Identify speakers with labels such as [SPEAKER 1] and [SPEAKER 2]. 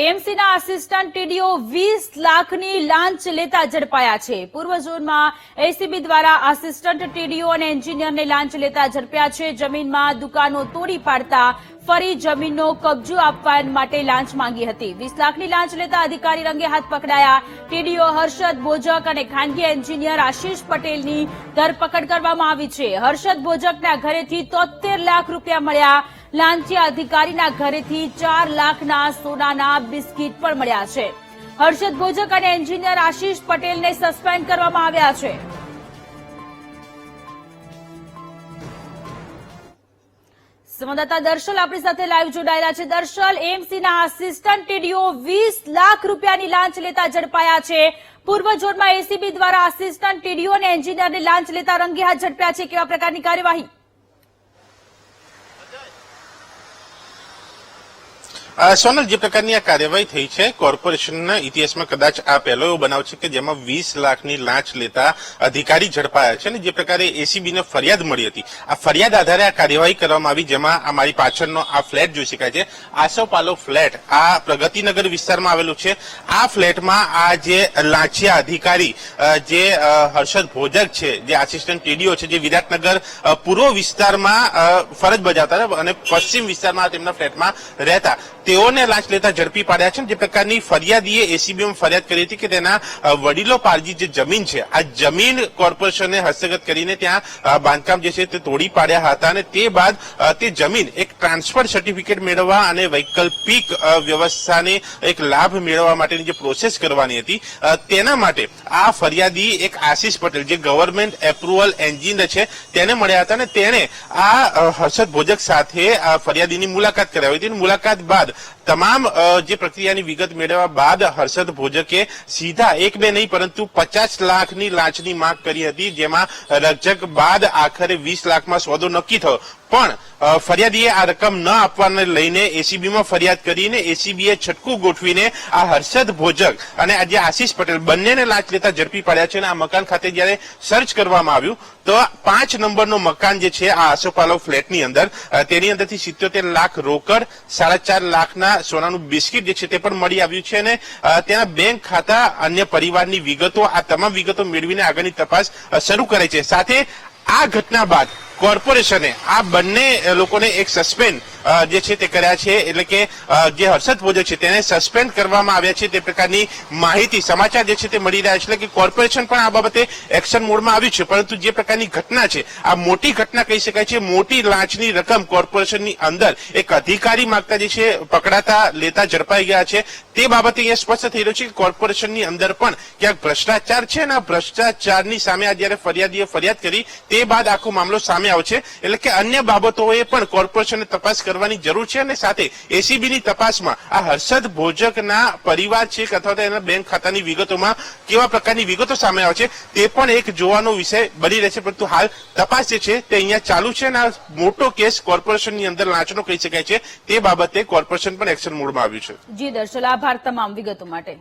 [SPEAKER 1] એએમસીના assistant TDO વીસ લાખની લાંચ લેતા ઝડપાયા છે. પૂર્વ ઝોનમાં એસીબી દ્વારા આસિસ્ટન્ટ ટીડીઓ અને એન્જિનિયરને લાંચ લેતા ઝડપ્યા છે. જમીનમાં દુકાનો તોડી પાડતા ફરી જમીનનો કબજો આપવા માટે લાંચ માંગી હતી. વીસ લાખની લાંચ લેતા અધિકારી રંગે હાથ પકડાયા. ટીડીઓ હર્ષદ ભોજક અને ખાનગી એન્જિનિયર આશીષ પટેલની ધરપકડ કરવામાં આવી છે. હર્ષદ ભોજકના ઘરેથી તોતેર લાખ રૂપિયા મળ્યા. લાંચિયા અધિકારીના ઘરેથી ચાર લાખના સોનાના બિસ્કીટ પણ મળ્યા છે. હર્ષદ ભોજક અને એન્જિનિયર આશીષ પટેલને સસ્પેન્ડ કરવામાં આવ્યા છે. સંવાદદાતા દર્શલ આપણી સાથે લાઈવ જોડાયેલા છે. દર્શલ, એમસીના આસિસ્ટન્ટ ટીડીઓ વીસ લાખ રૂપિયાની લાંચ લેતા ઝડપાયા છે. પૂર્વ ઝોનમાં એસીબી દ્વારા આસિસ્ટન્ટ ટીડીઓ અને એન્જિનિયરને લાંચ લેતા રંગે હાથ ઝડપ્યા છે. કેવા પ્રકારની કાર્યવાહી?
[SPEAKER 2] સોનલ જે પ્રકારની આ કાર્યવાહી થઈ છે, કોર્પોરેશનના ઇતિહાસમાં કદાચ આ પહેલો એવો બનાવ છે કે જેમાં વીસ લાખની લાંચ લેતા અધિકારી ઝડપાયા છે અને જે પ્રકારે એસીબીને ફરિયાદ મળી હતી. આ ફરિયાદ આધારે આ કાર્યવાહી કરવામાં આવી જેમાં મારી પાછળનો આ ફ્લેટ જોઈ શકાય છે. આસોપાલો ફ્લેટ આ પ્રગતિનગર વિસ્તારમાં આવેલું છે. આ ફ્લેટમાં આ જે લાંચિયા અધિકારી જે હર્ષદ ભોજક છે, જે આસિસ્ટન્ટ ટીડીઓ છે, જે વિરાટનગર પૂર્વ વિસ્તારમાં ફરજ બજાવતા અને પશ્ચિમ વિસ્તારમાં તેમના ફ્લેટમાં રહેતા. તેઓને લાંચ લેતા ઝડપી પાડ્યા છે જે પ્રકારની ફરિયાદીએ એસીબીમાં ફરિયાદ કરી હતી કે તેના વડીલો પારજી જે જમીન છે, આ જમીન કોર્પોરેશને હસ્તગત કરીને ત્યાં બાંધકામ જે છે તે તોડી પાડ્યા હતા અને તે બાદ તે જમીન ટ્રાન્સફર સર્ટિફિકેટ મેળવવા અને વૈકલ્પિક વ્યવસ્થાને એક લાભ મેળવવા માટેની જે પ્રોસેસ કરવાની હતી તેના માટે આ ફરિયાદી એક આશીષ પટેલ, જે ગવર્મેન્ટ એપ્રુવલ એન્જિનિયર છે, તેને મળ્યા હતા અને તેણે આ હર્ષદ ભોજક સાથે આ ફરિયાદીની મુલાકાત કરાવી હતી મુલાકાત બાદ તમામ જે પ્રક્રિયાની વિગત મેળવ્યા બાદ હર્ષદ ભોજકે સીધા એક બે નહીં, પરંતુ પચાસ લાખની લાંચની માંગ કરી હતી, જેમાં રજક બાદ આખરે વીસ લાખમાં સોદો નક્કી થયો. પણ ફરિયાદીએ આ રકમ ન આપવાને લઈને એસીબીમાં ફરિયાદ કરીને એસીબીએ છટકું ગોઠવીને આ હર્ષદ ભોજક અને આજે આશીષ પટેલ બંનેને લાંચ લેતા ઝડપી પાડ્યા છે અને આ મકાન ખાતે જ્યારે સર્ચ કરવામાં આવ્યું, તો પાંચ નંબરનું મકાન જે છે, આ આસોપાલો ફ્લેટની અંદર તેની અંદરથી સિત્યોતેર લાખ રોકડ, સાડા ચાર લાખના સોનાનું બિસ્કિટ જે છે તે પણ મળી આવ્યું છે અને તેના બેંક ખાતા અન્ય પરિવારની વિગતો, આ તમામ વિગતો મેળવીને આગળની તપાસ શરૂ કરે છે. સાથે આ ઘટના બાદ કોર્પોરેશને. આ બંને લોકોને એક સસ્પેન્ડ જે છે તે કર્યા છે, એટલે કે જે હર્ષદ ભોજક છે તેને સસ્પેન્ડ કરવામાં આવ્યા છે તે પ્રકારની માહિતી, સમાચાર જે છે તે મળી રહ્યા છે. એટલે કે કોર્પોરેશન પણ આ બાબતે એક્શન મોડમાં આવ્યું છે. પરંતુ જે પ્રકારની ઘટના છે, આ મોટી ઘટના કહી શકાય છે, મોટી લાંચની રકમ કોર્પોરેશનની અંદર એક અધિકારી માગતા જે છે પકડાતા, લેતા, ઝડપાઈ ગયા છે. તે બાબતે અહીંયા સ્પષ્ટ થઈ રહ્યું છે કે કોર્પોરેશનની અંદર પણ ક્યાંક ભ્રષ્ટાચાર છે અને આ ભ્રષ્ટાચારની સામે આ જયારે ફરિયાદીએ ફરિયાદ કરી, તે બાદ આખો મામલો સામે આવશે. એટલે કે અન્ય બાબતોએ પણ કોર્પોરેશને તપાસ કરવાની જરૂર છે અને સાથે એસીબીની તપાસમાં આ હર્ષદ ભોજકના પરિવાર છે અથવા તો એના બેંક ખાતાની વિગતોમાં કેવા પ્રકારની વિગતો સામે આવે છે તે પણ એક જોવાનો વિષય બની રહેશે પરંતુ હાલ તપાસ જે છે તે અહીંયા ચાલુ છે અને આ મોટો કેસ કોર્પોરેશનની અંદર લાંચનો કહી શકાય છે. તે બાબતે કોર્પોરેશન પણ એક્શન મોડમાં આવ્યું છે.
[SPEAKER 1] જી દર્શલ આભાર તમામ વિગતો માટે.